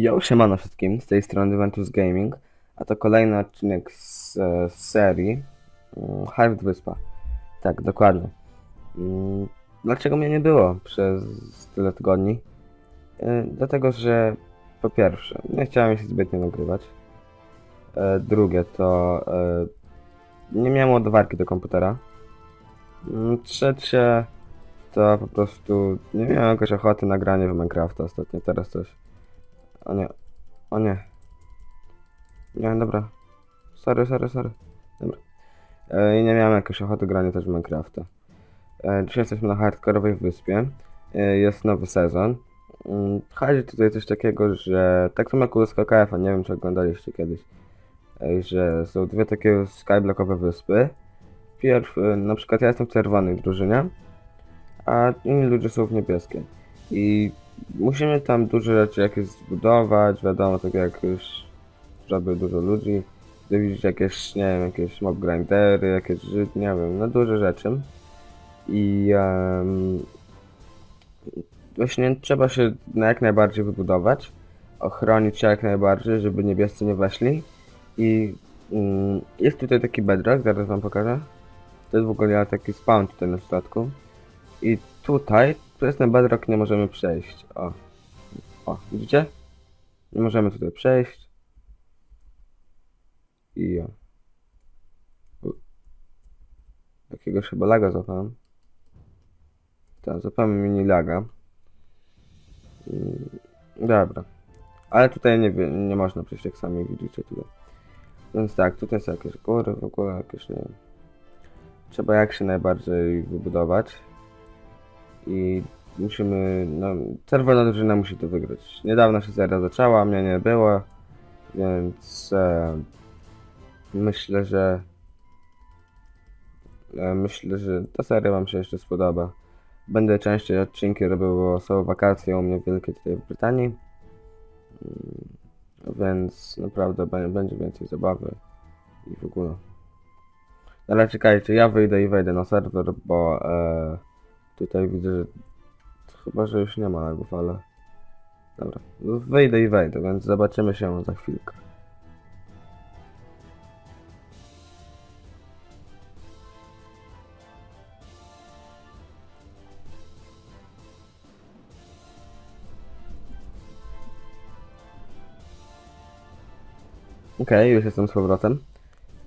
Yo, siemano wszystkim, z tej strony Ventus Gaming, a to kolejny odcinek z, z serii mm, Hive Wyspa. Tak, dokładnie. Mm, Dlaczego mnie nie było przez tyle tygodni? E, Dlatego, że po pierwsze, nie chciałem się zbytnio nagrywać. E, Drugie to e, nie miałem ładowarki do komputera. Mm, Trzecie to po prostu nie miałem jakoś ochoty na granie w Minecrafta ostatnio, teraz coś. O nie, o nie. Nie, dobra. Sorry, sorry, sorry. Dobra. E, I nie miałem jakoś ochoty grania też w Minecrafta. E, dzisiaj jesteśmy na hardkorowej wyspie. E, jest nowy sezon. Mm, Chodzi tutaj coś takiego, że tak samo jak u SKKF-a, nie wiem czy oglądaliście kiedyś, że są dwie takie skyblockowe wyspy. Pierw, na przykład ja jestem w czerwonej drużynie, a inni ludzie są w niebieskiej. I musimy tam dużo rzeczy jakieś zbudować, wiadomo, tak jak już żeby dużo ludzi, dowiedzieć jakieś, nie wiem, jakieś mob grindery, jakieś, nie wiem, no dużo rzeczy. I em, właśnie trzeba się jak najbardziej wybudować, ochronić się jak najbardziej, żeby niebiescy nie weszli. I mm, jest tutaj taki bedrock, zaraz wam pokażę. To jest w ogóle taki spawn tutaj na statku. I tutaj, jest ten bedrock, nie możemy przejść. O, o, widzicie? Nie możemy tutaj przejść. I. U. Jakiegoś chyba laga złapałem. Tak, złapałem mini laga. Dobra. Ale tutaj nie, nie można przejść, jak sami widzicie tutaj. Więc tak, tutaj są jakieś góry, w ogóle jakieś, nie wiem. Trzeba jak się najbardziej wybudować. I musimy, no, czerwona drużyna musi to wygrać. Niedawno się seria zaczęła, mnie nie było, więc e, myślę, że e, myślę, że ta seria wam się jeszcze spodoba. Będę częściej odcinki robił, bo są wakacje u mnie wielkie tutaj w Brytanii. Mm, Więc naprawdę bę- będzie więcej zabawy i w ogóle. Ale czekajcie, ja wyjdę i wejdę na serwer, bo e, tutaj widzę, że chyba, że już nie ma lagów, ale dobra. No, Wyjdę i wejdę, więc zobaczymy się za chwilkę. Okej, już jestem z powrotem.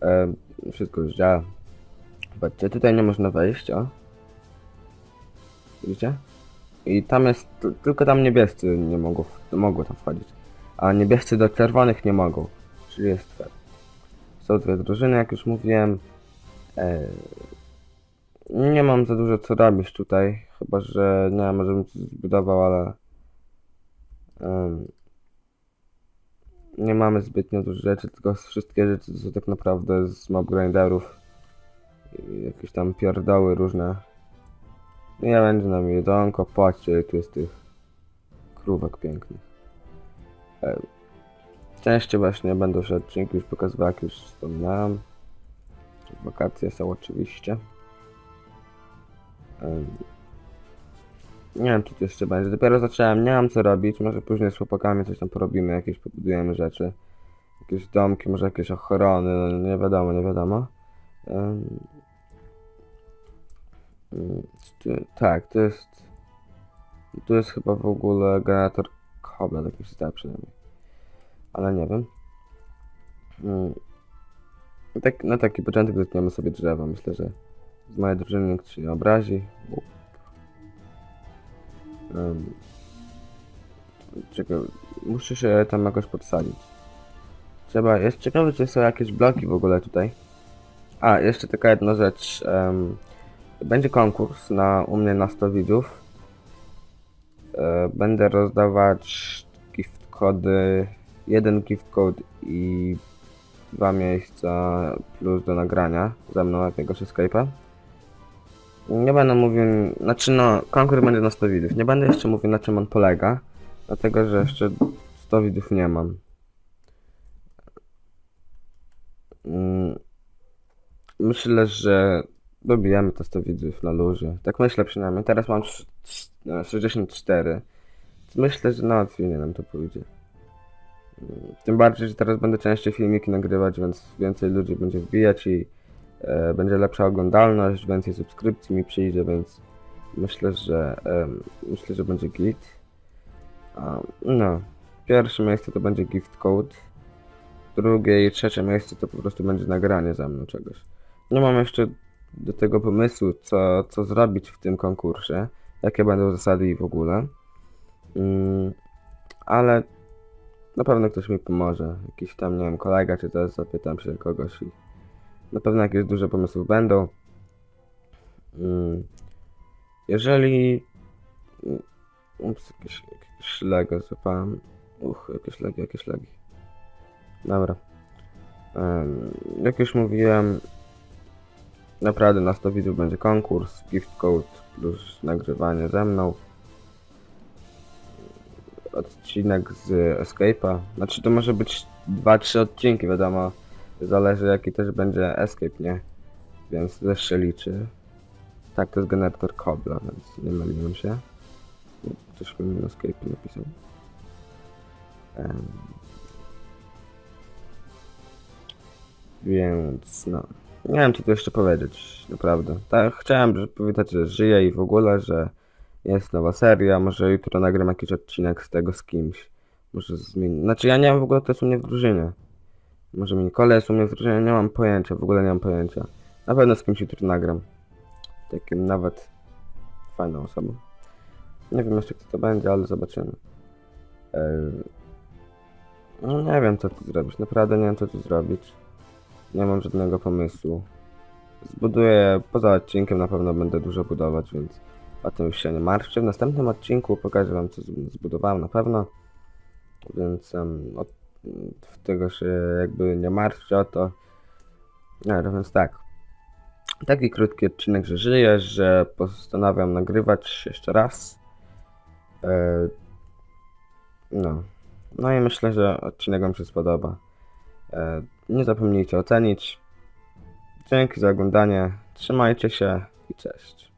E, wszystko już działa. Patrzcie, tutaj nie można wejść, o. Widzicie? I tam jest, tylko tam niebiescy nie mogą, mogą tam wchodzić. A niebiescy do czerwonych nie mogą. Czyli jest fair. Są dwie drużyny, jak już mówiłem. E, nie mam za dużo co robić tutaj. Chyba, że nie wiem, może bym coś zbudował, ale... em, nie mamy zbytnio dużo rzeczy, tylko wszystkie rzeczy to są tak naprawdę z mob grinderów. I jakieś tam pierdoły różne. Nie będzie nam jedzonko, patrzcie ile tu jest tych krówek pięknych. Częściej właśnie będą się odcinki już pokazywał, jak już wspomniałem. Wakacje są oczywiście. Nie wiem, co tu jeszcze będzie. Dopiero zacząłem, nie mam co robić. Może później z chłopakami coś tam porobimy, jakieś pobudujemy rzeczy. Jakieś domki, może jakieś ochrony, no nie wiadomo, nie wiadomo. Mm, tak, to jest. Tu jest chyba w ogóle generator kobla, tak mi się przynajmniej. Ale nie wiem. Mm, Tak, na taki początek zetniemy sobie drzewo. Myślę, że z mojej drużyny nikt się nie obrazi. Um, czekaj, muszę się tam jakoś podsadzić. Trzeba, jest ciekawe, czy są jakieś bloki w ogóle tutaj. A, jeszcze taka jedna rzecz. em, będzie konkurs na, u mnie na 100 widzów. E, będę rozdawać gift kody. Jeden gift code i dwa miejsca plus do nagrania ze mną jakiegoś Skype'a. Nie będę mówił, znaczy no, konkurs będzie na 100 widzów. Nie będę jeszcze mówił na czym on polega, dlatego że jeszcze 100 widzów nie mam. Mm, Myślę, że dobijemy te 100 widzów na luzie. Tak myślę przynajmniej. Teraz mam sz- sz- no, 64. Myślę, że na łatwiej nam to pójdzie. Tym bardziej, że teraz będę częściej filmiki nagrywać, więc więcej ludzi będzie wbijać i e, będzie lepsza oglądalność, więcej subskrypcji mi przyjdzie, więc myślę, że em, myślę, że będzie git. A, no, pierwsze miejsce to będzie gift code, drugie i trzecie miejsce to po prostu będzie nagranie ze mną czegoś. Nie mam jeszcze do tego pomysłu, co, co zrobić w tym konkursie, jakie będą zasady i w ogóle. Mm, ale na pewno ktoś mi pomoże. Jakiś tam, nie wiem, kolega czy też zapytam się kogoś i na pewno jakieś duże pomysły będą. Mm, Jeżeli... Ups, jakieś, jakieś lego. Uch, jakieś legi, jakieś legi. Dobra. Em, jak już mówiłem, naprawdę na 100 widzów będzie konkurs, gift code plus nagrywanie ze mną. Odcinek z Escape'a. Znaczy to może być 2-3 odcinki, wiadomo. Zależy jaki też będzie Escape, nie? Więc też się liczy. Tak, to jest generator kobla, więc nie myliłem się. Coś mi na Escape napisał. Em. Więc no. Nie wiem, co tu jeszcze powiedzieć, naprawdę. Tak, chciałem powiedzieć, że żyję i w ogóle, że jest nowa seria. Może jutro nagram jakiś odcinek z tego z kimś. Może zmienić. Znaczy, ja nie wiem w ogóle, kto jest u mnie w drużynie. Może mi Nikola jest u mnie w drużynie, nie mam pojęcia, w ogóle nie mam pojęcia. Na pewno z kimś jutro nagram. Takim nawet fajną osobą. Nie wiem jeszcze, kto to będzie, ale zobaczymy. No nie wiem, co tu zrobić. Naprawdę nie wiem, co tu zrobić. Nie mam żadnego pomysłu. Zbuduję, poza odcinkiem na pewno będę dużo budować, więc o tym już się nie martwcie. W następnym odcinku pokażę wam, co zbudowałem na pewno. Więc em, od, tego się jakby nie martwcie o to. No więc tak. Taki krótki odcinek, że żyję, że postanawiam nagrywać jeszcze raz. E, no. No i myślę, że odcinek Wam się spodoba. E, nie zapomnijcie ocenić. Dzięki za oglądanie. Trzymajcie się i cześć.